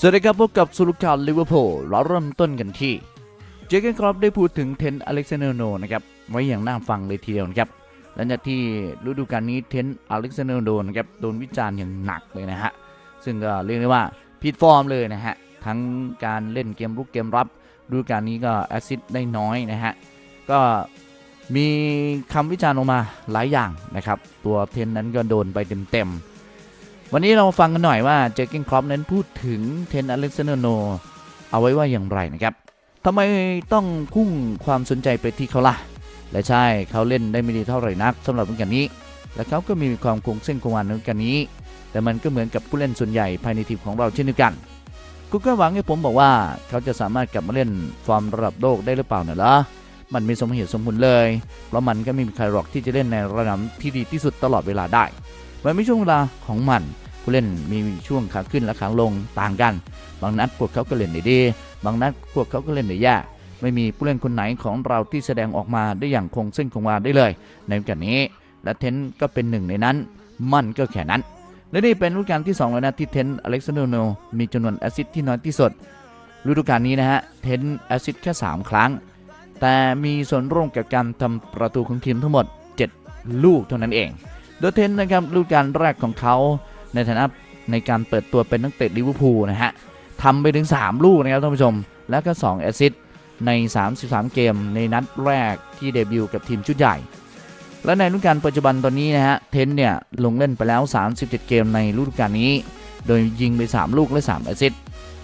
สวัสดีครับพบกับสุรุข่าวลิเวอร์พูลเราเริ่มต้นกันที่ เจเกนครอปได้พูดถึงเทนอเล็กซานเดอร์โนนะครับไว้อย่างน่าฟังเลยทีเดียวนะครับหลังจากที่ฤดูกาลนี้เทนอเล็กซานเดอร์โนนะครับโดนวิจารณ์อย่างหนักเลยนะฮะซึ่งก็เรียกได้ว่าผิดฟอร์มเลยนะฮะทั้งการเล่นเกมรุกเกมรับฤดูกาลนี้ก็แอสซิสต์ได้น้อยนะฮะก็มีคำวิจารณ์ออกมาหลายอย่างนะครับตัวเทนนั้นก็โดนไปเต็มๆ วันนี้เรามาฟังกันหน่อยว่าเจอร์เกนครอปนั้นพูดถึงเทนอเล็กซานเดอร์โน เอาไว้ว่าอย่างไรนะครับทำไมต้องพุ่งความสนใจไปที่เขาล่ะ และใช่เขาเล่นได้ไม่ดีเท่าไหร่นักสำหรับฤดูกาลนี้ และเขาก็มีความคงเส้นคงวาในฤดูกาลนี้ แต่มันก็เหมือนกับผู้เล่นส่วนใหญ่ภายในทีมของเราเช่นเดียวกันกูก็หวังให้ผมบอกว่าเขาจะสามารถกลับมาเล่นฟอร์มระดับโลกได้หรือเปล่าเนี่ยล่ะมันมีสมเหตุสมผลเลย เพราะมันก็ไม่มีใครหรอกที่จะเล่นในระดับที่ดีที่สุดตลอดเวลาได้ มันไม่ช่วงเวลาของมันผู้เล่นมีช่วงขาขึ้นและขาลงต่างกัน บางนัดพวกเขาก็เล่นได้ดี บางนัดพวกเขาก็เล่นได้แย่ไม่มีผู้เล่นคนไหนของเราที่แสดงออกมาได้อย่างคงเส้นคงวาได้เลย ในโอกาสนี้ และเทนก็เป็นหนึ่งในนั้น มันก็แค่นั้น และนี่เป็นฤดูกาลที่2แล้วนะที่เทนอเล็กซานเดอร์โนมีจำนวนแอซิสที่น้อยที่สุดฤดูกาลนี้นะฮะเทนแอซิสแค่ 3 ครั้ง แต่มีส่วนร่วมกับการทำประตูของทีมทั้งหมด 7 ลูกเท่านั้นเอง โดยเทนนะครับฤดูกาลแรกของเขาในฐานะในการเปิดตัวเป็นนักเตะลิเวอร์พูลนะฮะทำไปถึง 3 ลูกนะครับท่านผู้ชม แล้วก็ 2 แอสซิสต์ใน 33 เกมในนัดแรกที่เดบิวต์กับทีมชุดใหญ่ และในฤดูกาลปัจจุบันตอนนี้นะฮะเทนเนี่ยลงเล่นไปแล้ว 37 เกมในฤดูกาลนี้ โดยยิงไป 3 ลูกและ 3 แอสซิสต์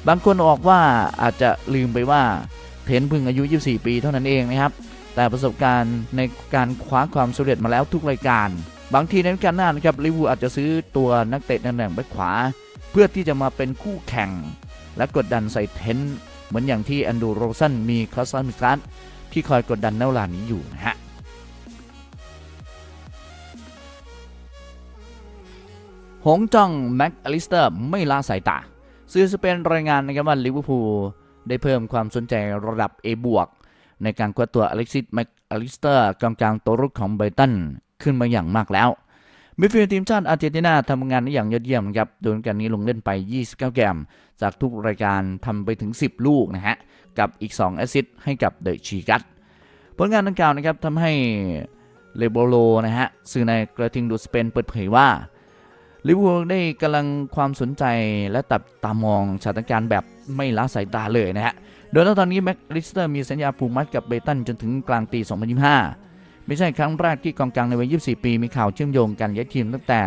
บางคนออกว่าอาจจะลืมไปว่าเทนเพิ่งอายุ 24 ปีเท่านั้นเองนะครับแต่ประสบการณ์ในการคว้าความสำเร็จมาแล้วทุกรายการ บางทีในกาลหน้านะครับลิเวอร์พูลอาจจะซื้อตัวนักเตะตำแหน่งแบ็คขวา เพื่อที่จะมาเป็นคู่แข่ง และกดดันใส่เทนเหมือนอย่างที่แอนดูโรสันมีคลาสซันมิสลัสที่คอยกดดันในวลานี้อยู่นะฮะหงจองแม็กอลิสเตอร์ไม่ละสายตาสื่อสเปนรายงานนะครับว่าลิเวอร์พูลได้เพิ่มความสนใจระดับ A บวกในการคว้าตัวอเล็กซิสแม็กอลิสเตอร์กองกลางตัวรุกของไบตัน ขึ้นมาอย่างมากแล้วมิดฟิลด์ทีมชาติอาร์เจนตินาทำงานได้อย่างยอดเยี่ยมครับ โดยการนี้ลงเล่นไป 29 เกม จากทุกรายการทำไปถึง 10 ลูกนะฮะ กับอีก 2 แอสซิสต์ให้กับเดอะชีกัสผลงานดังกล่าวนะครับทำให้เลโบโลนะฮะ สื่อในกระทิงดูสเปนเปิดเผยว่าลิเวอร์พูลได้กำลังความสนใจและตับตามองสถานการณ์แบบไม่ละสายตาเลยนะฮะ โดยตอนนี้แม็กลิสเตอร์มีสัญญาผูกมัดกับเบตันจนถึงกลางปี 2025 ไม่ใช่ครั้งแรกที่กองกลางในวัย 24 ปี มีข่าวเชื่อมโยงกันย้ายทีมตั้งแต่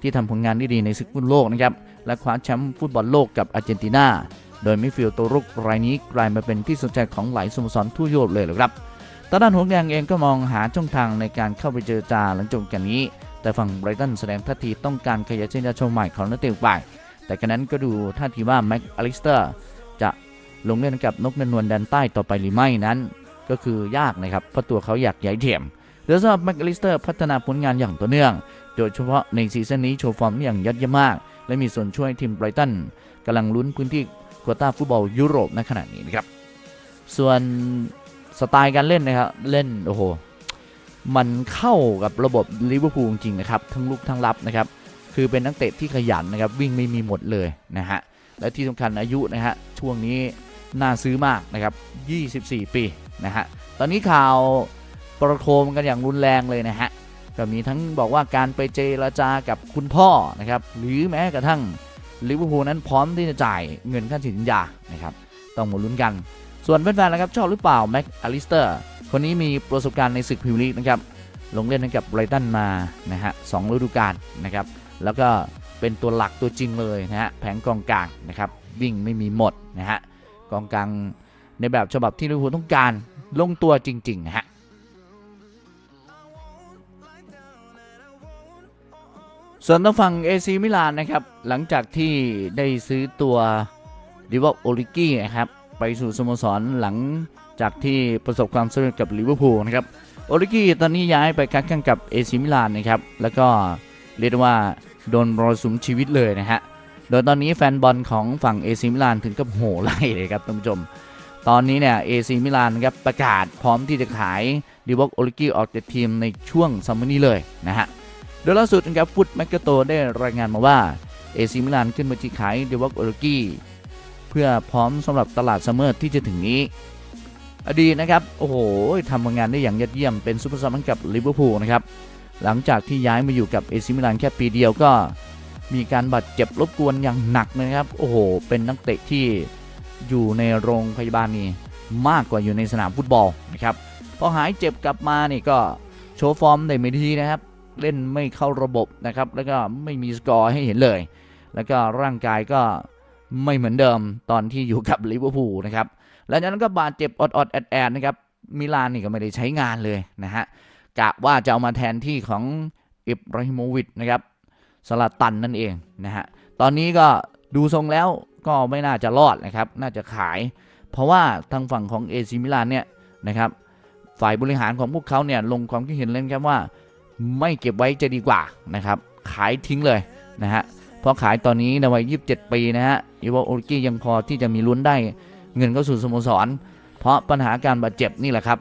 ที่ทำผลงานได้ดีในศึกฟุตบอลโลกนะครับ และคว้าแชมป์ฟุตบอลโลกกับอาร์เจนตินา โดยมิฟิลตัวรุกรายนี้กลายมาเป็นที่สนใจของหลายสโมสรทั่วยุโรปเลยเลยครับตอนด้านหงแดงเองก็มองหาช่องทางในการเข้าไปเจรจาหลังจบกันนี้ แต่ฝั่งไบรตันแสดงท่าทีต้องการขยายเส้นยาชมใหม่ของนักเตะไป แต่กันนั้นก็ดูท่าทีว่าแม็กอลิสเตอร์จะลงเล่นกับนกนวลแดนใต้ต่อไปหรือไม่นั้น ก็คือยากนะครับเพราะตัวเขาอยากย้ายเทียม โดยสำหรับแม็กลิสเตอร์พัฒนาผลงานอย่างต่อเนื่อง โดยเฉพาะในซีซั่นนี้โชว์ฟอร์มอย่างยอดเยี่ยมมาก และมีส่วนช่วยทีมไบรตันกำลังลุ้นพื้นที่ควอต้าฟุตบอลยุโรปในขณะนี้นะครับ ส่วนสไตล์การเล่นนะครับ เล่นโอ้โห มันเข้ากับระบบลิเวอร์พูลจริงๆนะครับ ทั้งลุกทั้งรับนะครับ คือเป็นนักเตะที่ขยันนะครับ วิ่งไม่มีหมดเลยนะฮะ และที่สำคัญอายุนะฮะ ช่วงนี้น่าซื้อมากนะครับ 24 ปีนะฮะ ตอนนี้ข่าว ประโคมกันอย่างรุนแรงเลยนะฮะก็มีทั้งบอกว่าการไปเจรจากับคุณพ่อนะครับหรือแม้กระทั่งลิเวอร์พูลนั้นพร้อมที่จะจ่ายเงินค่าสินสัญญานะครับต้องมาลุ้นกัน ส่วนแฟนๆนะครับชอบหรือเปล่าแม็กอลิสเตอร์คนนี้มีประสบการณ์ในศึกพรีเมียร์ลีกนะครับลงเล่นให้กับไรตันมานะฮะสองฤดูกาลนะครับแล้วก็เป็นตัวหลักตัวจริงเลยนะฮะแผงกองกลางนะครับวิ่งไม่มีหมดนะฮะกองกลางในแบบฉบับที่ลิเวอร์พูลต้องการลงตัวจริงๆนะฮะ ส่วนทางฝั่งเอซีมิลานนะครับ หลังจากที่ได้ซื้อตัวดิเวอกโอลิกี้นะครับ ไปสู่สโมสรหลังจากที่ประสบความสำเร็จกับลิเวอร์พูลนะครับโอลิกี้ตอนนี้ย้ายไปค้าแข่งกับเอซิมิลานนะครับ แล้วก็เรียกว่าโดนมรสุมชีวิตเลยนะฮะ โดยตอนนี้แฟนบอลของฝั่งเอซิมิลานถึงกับโหไล่เลยครับท่านผู้ชม ตอนนี้เนี่ยเอซิมิลานครับประกาศพร้อมที่จะขายดิวอกโอลิกี้ออกจากทีมในช่วงซัมเมอร์นี้เลยนะฮะ โดยล่าสุดนะครับฟุตแมกกาโตได้รายงานมาว่าเอซิมิลานขึ้นมาที่ขายเดวอกโอลกี้เพื่อพร้อมสำหรับตลาดซัมเมอร์ที่จะถึงนี้ อดีตนะครับ โอ้โหทำงานได้อย่างยอดเยี่ยมเป็นซูเปอร์ซับให้กับลิเวอร์พูลนะครับ หลังจากที่ย้ายมาอยู่กับเอซิมิลานแค่ปีเดียวก็มีการบาดเจ็บรบกวนอย่างหนักนะครับ โอ้โห เป็นนักเตะที่อยู่ในโรงพยาบาลนี่มากกว่าอยู่ในสนามฟุตบอลนะครับ พอหายเจ็บกลับมานี่ก็โชว์ฟอร์มได้ไม่ดีนะครับ เล่นไม่เข้าระบบนะครับ แล้วก็ไม่มีสกอร์ให้เห็นเลย แล้วก็ร่างกายก็ไม่เหมือนเดิมตอนที่อยู่กับลิเวอร์พูลนะครับหลังจากนั้นก็บาดเจ็บอดๆแอดๆนะครับ มิลานนี่ก็ไม่ได้ใช้งานเลยนะฮะ กะว่าจะเอามาแทนที่ของอิบราฮิโมวิชนะครับสลัดตันนั่นเองนะฮะ ตอนนี้ก็ดูทรงแล้วก็ไม่น่าจะรอดนะครับ น่าจะขาย เพราะว่าทางฝั่งของเอซิมิลานเนี่ยนะครับ ฝ่ายบริหารของพวกเขาเนี่ยลงความคิดเห็นเล่นครับว่า ไม่เก็บไว้จะดีกว่านะครับ ขายทิ้งเลยนะฮะเพราะขายตอนนี้ในวัย 27 ปีนะฮะอีวาโอริกี้ยังพอที่จะมีลุ้นได้เงินเข้าสู่สโมสร เพราะปัญหาการบาดเจ็บนี่แหละครับ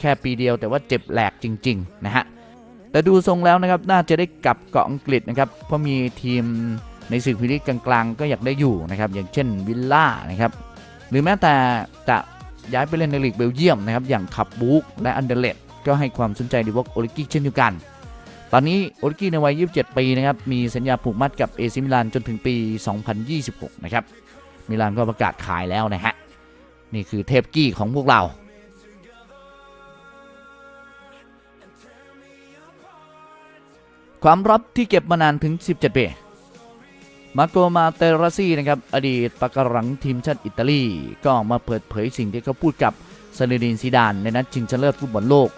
แค่ปีเดียวแต่ว่าเจ็บแหลกจริง ๆ นะฮะ แต่ดูทรงแล้วนะครับ น่าจะได้กลับเกาะอังกฤษนะครับ เพราะมีทีมในศึกพรีลีกกลางๆ ก็อยากได้อยู่นะครับ อย่างเช่นวิลล่านะครับ หรือแม้แต่จะย้ายไปเล่นในลีกเบลเยียมนะครับ อย่างขับบูกและอันเดเลต ก็ให้ความสนใจดิวอกโอริกี้เช่นเดียวกัน ตอนนี้โอริกี้ในวัย 27 ปีนะครับ มีสัญญาผูกมัดกับเอซิมิลานจนถึงปี 2026 นะครับ มิลานก็ประกาศขายแล้วนะฮะ นี่คือเทปกี้ของพวกเราความลับที่เก็บมานานถึง 17 ปี มาโกมาเตราซีนะครับ อดีตปะการังทีมชาติอิตาลี ก็ออกมาเปิดเผยสิ่งที่เขาพูดกับ ซาเนดินซีดานในนัดชิงชนะเลิศฟุตบอลโลก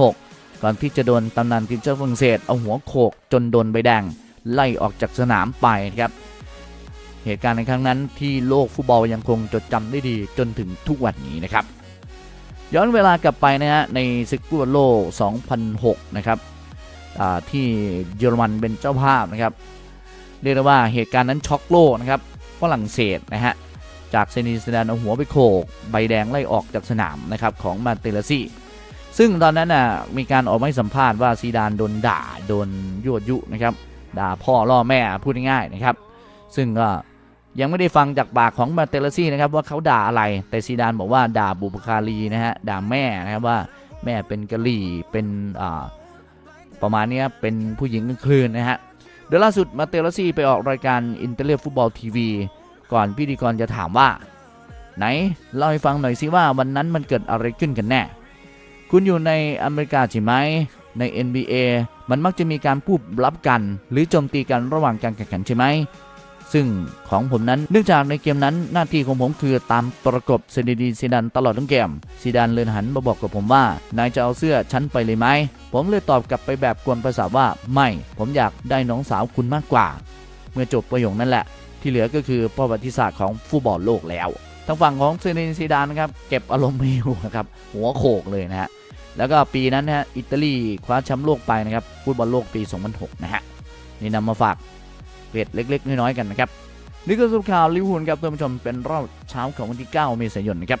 2006 ก่อนที่จะโดนตำนานทีมชาติฝรั่งเศสเอาหัวโขกจนโดนใบแดง ไล่ออกจากสนามไปนะครับเหตุการณ์ในครั้งนั้นที่โลกฟุตบอลยังคงจดจำได้ดีจนถึงทุกวันนี้นะครับ ย้อนเวลากลับไปนะฮะในศึกฟุตบอลโลก 2006 นะครับที่เยอรมันเป็นเจ้าภาพนะครับ เรียกได้ว่าเหตุการณ์นั้นช็อกโลกนะครับฝรั่งเศสนะฮะ จากเซนีสดนเอาหัวไปโขกใบแดงไล่ออกจากสนามนะครับของมาเตลซี่ซึ่งตอนนั้นน่ะมีการออกมาสัมภาษณ์ว่าซีดานโดนด่าโดนยั่วยุนะครับด่าพ่อล่อแม่พูดง่ายๆนะครับ ซึ่งก็ยังไม่ได้ฟังจากปากของมาเตลซี่นะครับว่าเขาด่าอะไร แต่ซีดานบอกว่าด่าบุปการีนะฮะด่าแม่นะครับว่าแม่เป็นกะหรี่เป็นอ่าประมาณนี้เป็นผู้หญิงกลางคืนนะฮะเดี๋ยล่าสุดมาเตลซี่ไปออกรายการอินเตอร์เน็ตฟุตบอลทีวี ก่อนพิธีกรจะถามว่า ไหนเล่าให้ฟังหน่อยสิว่าวันนั้นมันเกิดอะไรขึ้นกันแน่ คุณอยู่ในอเมริกาใช่ไหมใน NBA มันมักจะมีการพูดรับกัน หรือโจมตีกันระหว่างการแข่งขันใช่ไหม ซึ่งของผมนั้นเนื่องจากในเกมนั้นหน้าที่ของผมคือตามประกบเซนดีซีดันตลอดทั้งเกมซีดันเลยหันมาบอกกับผมว่านายจะเอาเสื้อฉันไปเลยไหม ผมเลยตอบกลับไปแบบกวนประสาว่าไม่ ผมอยากได้น้องสาวคุณมากกว่า เมื่อจบประโยคนั้นแหละ ที่เหลือก็คือประวัติศาสตร์ของฟุตบอลโลกแล้ว ทางฝั่งของเซนดีซีดานนะครับเก็บอารมณ์ไม่อยู่นะครับหัวโขกเลยนะฮะแล้วก็ปีนั้นนะฮะอิตาลีคว้าแชมป์โลกไปนะครับฟุตบอลโลกปี 2006 นะฮะนี่นำมาฝากเกร็ดเล็ก ๆ น้อยๆกันนะครับนี่ก็สุดข่าวลิเวอร์พูลครับท่านผู้ชมเป็นรอบเช้าของวันที่ 9 เมษายนนะครับ